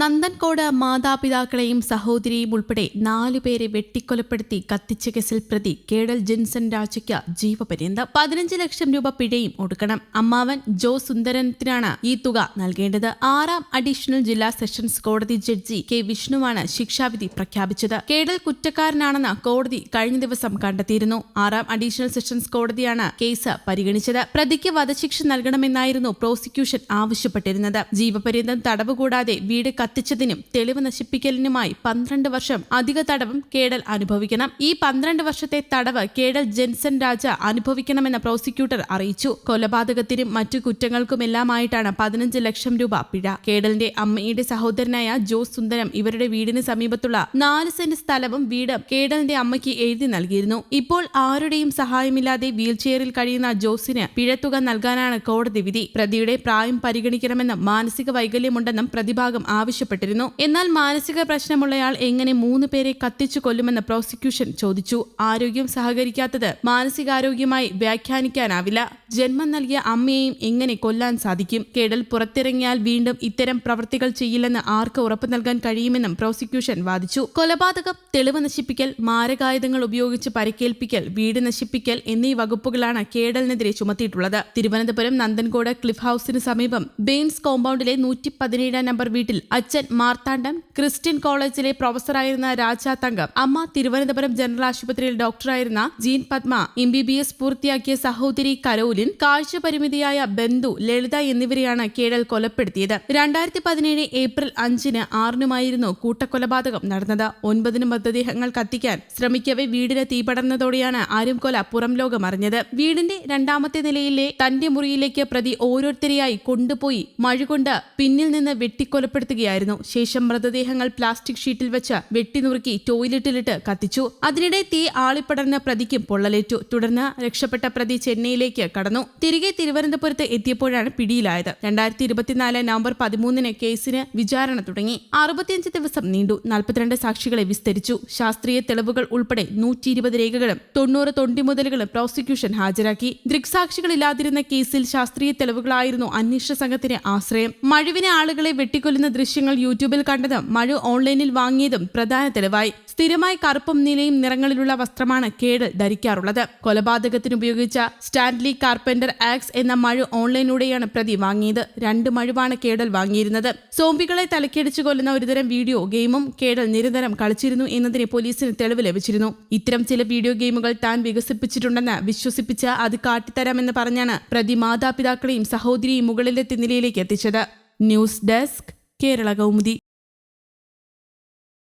നന്ദൻകോട് മാതാപിതാക്കളെയും സഹോദരിയും ഉൾപ്പെടെ നാലുപേരെ വെട്ടിക്കൊലപ്പെടുത്തി കത്തിച്ച കേസിൽ പ്രതി കേഡൽ ജിൻസൺ രാജയ്ക്ക് ജീവപര്യന്തം. പതിനഞ്ച് ലക്ഷം രൂപ പിഴയും ഒടുക്കണം. അമ്മാവൻ ജോ സുന്ദരത്തിനാണ് ഈ തുക നൽകേണ്ടത്. ആറാം അഡീഷണൽ ജില്ലാ സെഷൻസ് കോടതി ജഡ്ജി കെ വിഷ്ണുവാണ് ശിക്ഷാവിധി പ്രഖ്യാപിച്ചത്. കേഡൽ കുറ്റക്കാരനാണെന്ന് കോടതി കഴിഞ്ഞ ദിവസം കണ്ടെത്തിയിരുന്നു. ആറാം അഡീഷണൽ സെഷൻസ് കോടതിയാണ് കേസ് പരിഗണിച്ചത്. പ്രതിക്ക് വധശിക്ഷ നൽകണമെന്നായിരുന്നു പ്രോസിക്യൂഷൻ ആവശ്യപ്പെട്ടിരുന്നത്. ജീവപര്യന്തം തടവ് കൂടാതെ വീട് കത്തിച്ചതിനും തെളിവ് നശിപ്പിക്കലിനുമായി പന്ത്രണ്ട് വർഷം അധിക തടവും കേഡൽ അനുഭവിക്കണം. ഈ പന്ത്രണ്ട് വർഷത്തെ തടവ് കേഡൽ ജെൻസൺ രാജ അനുഭവിക്കണമെന്ന് പ്രോസിക്യൂട്ടർ അറിയിച്ചു. കൊലപാതകത്തിനും മറ്റു കുറ്റങ്ങൾക്കുമെല്ലാമായിട്ടാണ് പതിനഞ്ച് ലക്ഷം രൂപ പിഴ. കേഡലിന്റെ അമ്മയുടെ സഹോദരനായ ജോസ് സുന്ദരം ഇവരുടെ വീടിന് സമീപത്തുള്ള നാല് സെന്റ് സ്ഥലവും വീടും കേഡലിന്റെ അമ്മയ്ക്ക് എഴുതി നൽകിയിരുന്നു. ഇപ്പോൾ ആരുടെയും സഹായമില്ലാതെ വീൽചെയറിൽ കഴിയുന്ന ജോസിന് പിഴത്തുക നൽകാനാണ് കോടതി വിധി. പ്രതിയുടെ പ്രായം പരിഗണിക്കണമെന്നും മാനസിക വൈകല്യമുണ്ടെന്നും പ്രതിഭാഗം ആവശ്യപ്പെട്ടിരുന്നു. എന്നാൽ മാനസിക പ്രശ്നമുള്ളയാൾ എങ്ങനെ മൂന്ന് പേരെ കത്തിച്ചു കൊല്ലുമെന്ന് പ്രോസിക്യൂഷൻ ചോദിച്ചു. ആരോഗ്യം സഹകരിക്കാത്തത് മാനസികാരോഗ്യമായി വ്യാഖ്യാനിക്കാനാവില്ല. ജന്മം നൽകിയ അമ്മയെയും എങ്ങനെ കൊല്ലാൻ സാധിക്കും? കേടൽ പുറത്തിറങ്ങിയാൽ വീണ്ടും ഇത്തരം പ്രവൃത്തികൾ ചെയ്യില്ലെന്ന് ആർക്ക് ഉറപ്പു നൽകാൻ കഴിയുമെന്നും പ്രോസിക്യൂഷൻ വാദിച്ചു. കൊലപാതകം തെളിവ് നശിപ്പിക്കൽ മാരകായുധങ്ങൾ ഉപയോഗിച്ച് പരിക്കേൽപ്പിക്കൽ വീട് നശിപ്പിക്കൽ എന്നീ വകുപ്പുകളാണ് കേടലിനെതിരെ ചുമത്തിയിട്ടുള്ളത്. തിരുവനന്തപുരം നന്ദൻകോട് ക്ലിഫ് ഹൌസിന് സമീപം ബെയിൻസ് കോമ്പൗണ്ടിലെ നൂറ്റി പതിനേഴാം നമ്പർ വീട്ടിൽ അച്ഛൻ മാർത്താണ്ഡം ക്രിസ്ത്യൻ കോളേജിലെ പ്രൊഫസറായിരുന്ന രാജാ തങ്കം അമ്മ തിരുവനന്തപുരം ജനറൽ ആശുപത്രിയിൽ ഡോക്ടറായിരുന്ന Jean Padma M B B S പൂർത്തിയാക്കിയ സഹോദരി കരോലിൻ കാഴ്ച പരിമിതിയായ ബന്ധു ലളിത എന്നിവരെയാണ് കേടൽ കൊലപ്പെടുത്തിയത്. രണ്ടായിരത്തി പതിനേഴ് ഏപ്രിൽ അഞ്ചിന് ആറിനുമായിരുന്നു കൂട്ടക്കൊലപാതകം നടന്നത്. ഒൻപതിന് മൃതദേഹങ്ങൾ കത്തിക്കാൻ ശ്രമിക്കവേ വീടിന് തീപടർന്നതോടെയാണ് ആരും കൊല പുറം ലോകം അറിഞ്ഞത്. വീടിന്റെ രണ്ടാമത്തെ നിലയിലെ തന്റെ മുറിയിലേക്ക് പ്രതി ഓരോരുത്തരെയായി കൊണ്ടുപോയി മഴ കൊണ്ട് പിന്നിൽ നിന്ന് വെട്ടിക്കൊലപ്പെടുത്തുകയായിരുന്നു. ശേഷം മൃതദേഹങ്ങൾ പ്ലാസ്റ്റിക് ഷീറ്റിൽ വെച്ച് വെട്ടിനുറുക്കി ടോയ്ലറ്റിലിട്ട് കത്തിച്ചു. അതിനിടെ തീ ആളിപ്പടർന്ന പ്രതിക്കും പൊള്ളലേറ്റു. തുടർന്ന് രക്ഷപ്പെട്ട പ്രതി ചെന്നൈയിലേക്ക് കടന്നു. തിരികെ തിരുവനന്തപുരത്ത് എത്തിയപ്പോഴാണ് പിടിയിലായത്. രണ്ടായിരത്തി ഇരുപത്തിനാല് നവംബർ പതിമൂന്നിന് കേസിന് വിചാരണ തുടങ്ങി. അറുപത്തിയഞ്ച് ദിവസം നീണ്ടു. നാൽപ്പത്തിരണ്ട് സാക്ഷികളെ വിസ്തരിച്ചു. ശാസ്ത്രീയ തെളിവുകൾ ഉൾപ്പെടെ നൂറ്റി ഇരുപത് രേഖകളും തൊണ്ണൂറ് തൊണ്ടിമുതലുകളും പ്രോസിക്യൂഷൻ ഹാജരാക്കി. ദൃക്സാക്ഷികളില്ലാതിരുന്ന കേസിൽ ശാസ്ത്രീയ തെളിവുകളായിരുന്നു അന്വേഷണ സംഘത്തിന് ആശ്രയം. മഴുവിനെ ആളുകളെ വെട്ടിക്കൊല്ലുന്ന ദൃശ്യങ്ങൾ യൂട്യൂബിൽ കണ്ടതും മഴു ഓൺലൈനിൽ വാങ്ങിയതും പ്രധാന തെളിവായി. സ്ഥിരമായി കറുപ്പും നീലയും നിറങ്ങളിലുള്ള വസ്ത്രമാണ് കേടൽ ധരിക്കാറുള്ളത്. കൊലപാതകത്തിന് ഉപയോഗിച്ച സ്റ്റാൻലി കാർപ്പന്റർ ആക്സ് എന്ന മഴു ഓൺലൈനിലൂടെയാണ് പ്രതി വാങ്ങിയത്. രണ്ട് മഴുവാണ് കേടൽ വാങ്ങിയിരുന്നത്. സോംബികളെ തലക്കടിച്ചു കൊല്ലുന്ന ഒരുതരം വീഡിയോ ഗെയിമും കേടൽ നിരന്തരം കളിച്ചിരുന്നു എന്നതിന് പോലീസിന് തെളിവ് ലഭിച്ചിരുന്നു. ഇത്തരം ചില വീഡിയോ ഗെയിമുകൾ താൻ വികസിപ്പിച്ചിട്ടുണ്ടെന്ന് വിശ്വസിപ്പിച്ച് അത് കാട്ടിത്തരാമെന്ന് പറഞ്ഞാണ് പ്രതി മാതാപിതാക്കളെയും സഹോദരിയും മുകളിലെത്തി നിലയിലേക്ക് എത്തിച്ചത്. ന്യൂസ് ഡെസ്ക് కేరళగా ఉంది